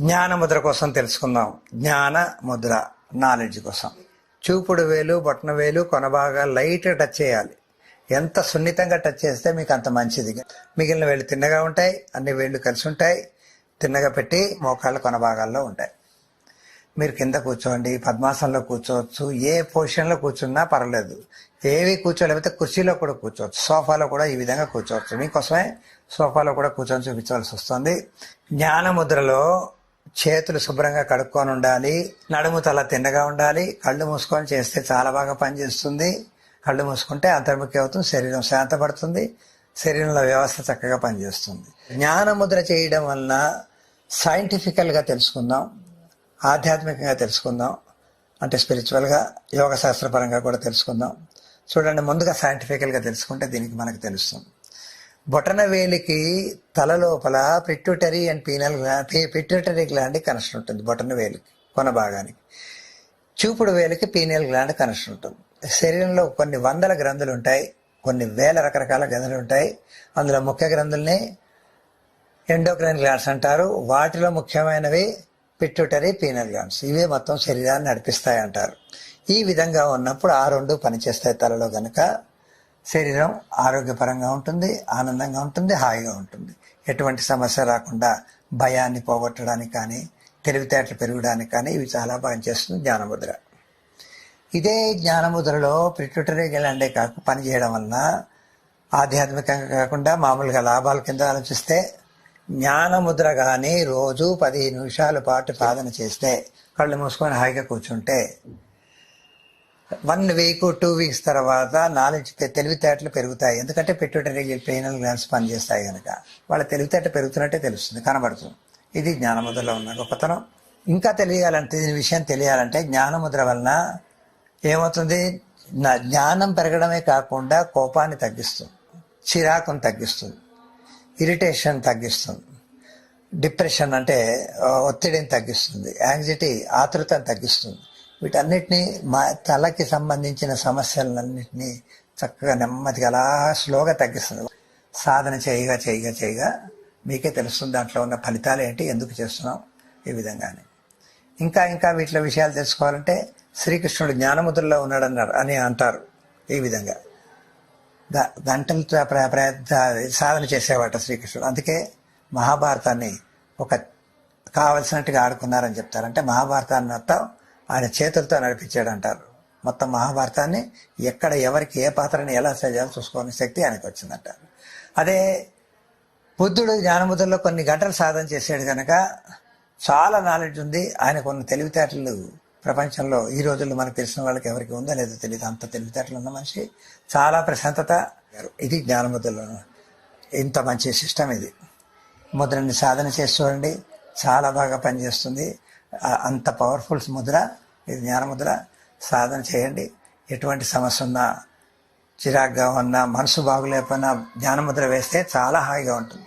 జ్ఞాన ముద్ర కోసం తెలుసుకుందాం. జ్ఞాన ముద్ర నాలెడ్జ్ కోసం. చూపుడు వేలు బొట్టన వేలు కొనబాగా లైట్ టచ్ చేయాలి. ఎంత సున్నితంగా టచ్ చేస్తే మీకు అంత మంచిది. మిగిలిన వేళ్ళు తిన్నగా ఉంటాయి అన్ని వేళ్ళు కలిసి ఉంటాయి తిన్నగా పెట్టి మోకాళ్ళ కొనభాగాల్లో ఉంటాయి. మీరు కింద కూర్చోండి పద్మాసనంలో కూర్చోవచ్చు ఏ పొజిషన్లో కూర్చున్నా పర్వాలేదు. ఏవి కూర్చోలేకపోతే కుర్చీలో కూడా కూర్చోవచ్చు సోఫాలో కూడా ఈ విధంగా కూర్చోవచ్చు. మీకోసమే సోఫాలో కూడా కూర్చొని చూపించవలసి వస్తుంది. జ్ఞానముద్రలో చేతులు శుభ్రంగా కడుక్కొని ఉండాలి. నడుము తల తిన్నగా ఉండాలి. కళ్ళు మూసుకొని చేస్తే చాలా బాగా పనిచేస్తుంది. కళ్ళు మూసుకుంటే అంతర్ముఖి అవుతుంది శరీరం శాంతపడుతుంది. శరీరంలో వ్యవస్థ చక్కగా పనిచేస్తుంది. జ్ఞాన ముద్ర చేయడం వలన సైంటిఫికల్గా తెలుసుకుందాం. ఆధ్యాత్మికంగా తెలుసుకుందాం. అంటే స్పిరిచువల్గా యోగ శాస్త్రపరంగా కూడా తెలుసుకుందాం. చూడండి ముందుగా సైంటిఫికల్గా తెలుసుకుంటే దీనికి మనకు తెలుస్తుంది. బొటన వేలికి తల లోపల pituitary and pineal pituitary gland connection ఉంటుంది బొటన వేలికి కొన భాగానికి. చూపుడు వేలికి పీనియల్ గ్లాండ్ కనెక్షన్ ఉంటుంది. శరీరంలో కొన్ని వందల గ్రంథులు ఉంటాయి కొన్ని వేల రకరకాల గ్రంథులు ఉంటాయి. అందులో ముఖ్య గ్రంథుల్ని ఎండోక్రైన్ గ్లాండ్స్ అంటారు. వాటిలో ముఖ్యమైనవి పిట్యూటరీ పీనల్ గ్లాండ్స్ ఇవే మొత్తం శరీరాన్ని నడిపిస్తాయి అంటారు ఈ విధంగా ఉన్నప్పుడు ఆ రెండు పనిచేస్తాయి తలలో కనుక శరీరం ఆరోగ్యపరంగా ఉంటుంది ఆనందంగా ఉంటుంది హాయిగా ఉంటుంది. ఎటువంటి సమస్య రాకుండా భయాన్ని పోగొట్టడానికి కానీ తెలివితేటలు పెరగడానికి కానీ ఇవి చాలా బాగా చేస్తుంది జ్ఞానముద్ర. ఇదే జ్ఞానముద్రలో పిట్యూటరీ గ్లాండే కాక పనిచేయడం వలన ఆధ్యాత్మికంగా కాకుండా మామూలుగా లాభాల కింద ఆలోచిస్తే జ్ఞానముద్ర కానీ రోజు పదిహేను నిమిషాల పాటు సాధన చేస్తే కళ్ళు మూసుకొని హాయిగా కూర్చుంటే వన్ వీక్ టూ వీక్స్ తర్వాత నాలెడ్జ్ తెలివితేటలు పెరుగుతాయి. ఎందుకంటే పిట్యూటరీ పెయినల్ గ్లాన్స్ పనిచేస్తాయి కనుక వాళ్ళ తెలివితేట పెరుగుతున్నట్టే తెలుస్తుంది కనబడుతుంది. ఇది జ్ఞానముద్రలో ఉన్న గొప్పతనం. ఇంకా తెలియాలంటే దీని విషయం తెలియాలంటే జ్ఞానముద్ర వలన ఏమవుతుంది? నా జ్ఞానం పెరగడమే కాకుండా కోపాన్ని తగ్గిస్తుంది చిరాకును తగ్గిస్తుంది ఇరిటేషన్ తగ్గిస్తుంది డిప్రెషన్ అంటే ఒత్తిడిని తగ్గిస్తుంది యాంగ్జైటీ ఆతృతను తగ్గిస్తుంది. వీటన్నిటినీ మా తలకి సంబంధించిన సమస్యలన్నింటినీ చక్కగా నెమ్మదిగా అలా స్లోగా తగ్గిస్తుంది. సాధన చేయగా చేయగా చేయగా మీకే తెలుస్తుంది దాంట్లో ఉన్న ఫలితాలు ఏంటి ఎందుకు చేస్తున్నాం ఈ విధంగానే. ఇంకా ఇంకా వీటిలో విషయాలు తెలుసుకోవాలంటే శ్రీకృష్ణుడు జ్ఞానముద్రలో ఉన్నాడన్నారు అని అంటారు ఈ విధంగా. గంటలతో ప్ర- సాధన చేసేవాట శ్రీకృష్ణుడు. అందుకే మహాభారతాన్ని ఒక కావలసినట్టుగా ఆడుకున్నారని చెప్తారు. అంటే మహాభారతాన్ని మొత్తం ఆయన చేతులతో నడిపించాడు అంటారు మొత్తం మహాభారతాన్ని ఎక్కడ ఎవరికి ఏ పాత్రని ఎలా చేయాలో చూసుకోని శక్తి ఆయనకు వచ్చిందంటారు అదే బుద్ధుడు జ్ఞానబుద్ధుల్లో కొన్ని గంటలు సాధన చేశాడు కనుక చాలా నాలెడ్జ్ ఉంది. ఆయనకు ఉన్న తెలివితేటలు ప్రపంచంలో ఈ రోజుల్లో మనకు తెలిసిన వాళ్ళకి ఎవరికి ఉందో లేదో తెలియదు. అంత తెలివితేటలు ఉన్న మనిషి చాలా ప్రశాంతత ఇది జ్ఞానముద్రలో ఇంత మంచి సిస్టమ్ ఇది. ముద్రని సాధన చేసి చూడండి. చాలా బాగా పనిచేస్తుంది. అంత పవర్ఫుల్ ముద్ర ఇది జ్ఞానముద్ర సాధన చేయండి. ఎటువంటి సమస్య ఉన్నా చిరాగ్గా ఉన్నా మనసు బాగులేకపోయినా జ్ఞానముద్ర వేస్తే చాలా హాయిగా ఉంటుంది.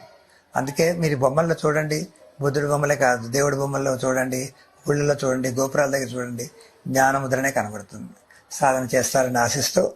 అందుకే మీరు బొమ్మల్లో చూడండి బుద్ధుడి బొమ్మలే కాదు దేవుడి బొమ్మల్లో చూడండి గుళ్ళలో చూడండి గోపురాల దగ్గర చూడండి జ్ఞానముద్రనే కనబడుతుంది. సాధన చేస్తారని ఆశిస్తూ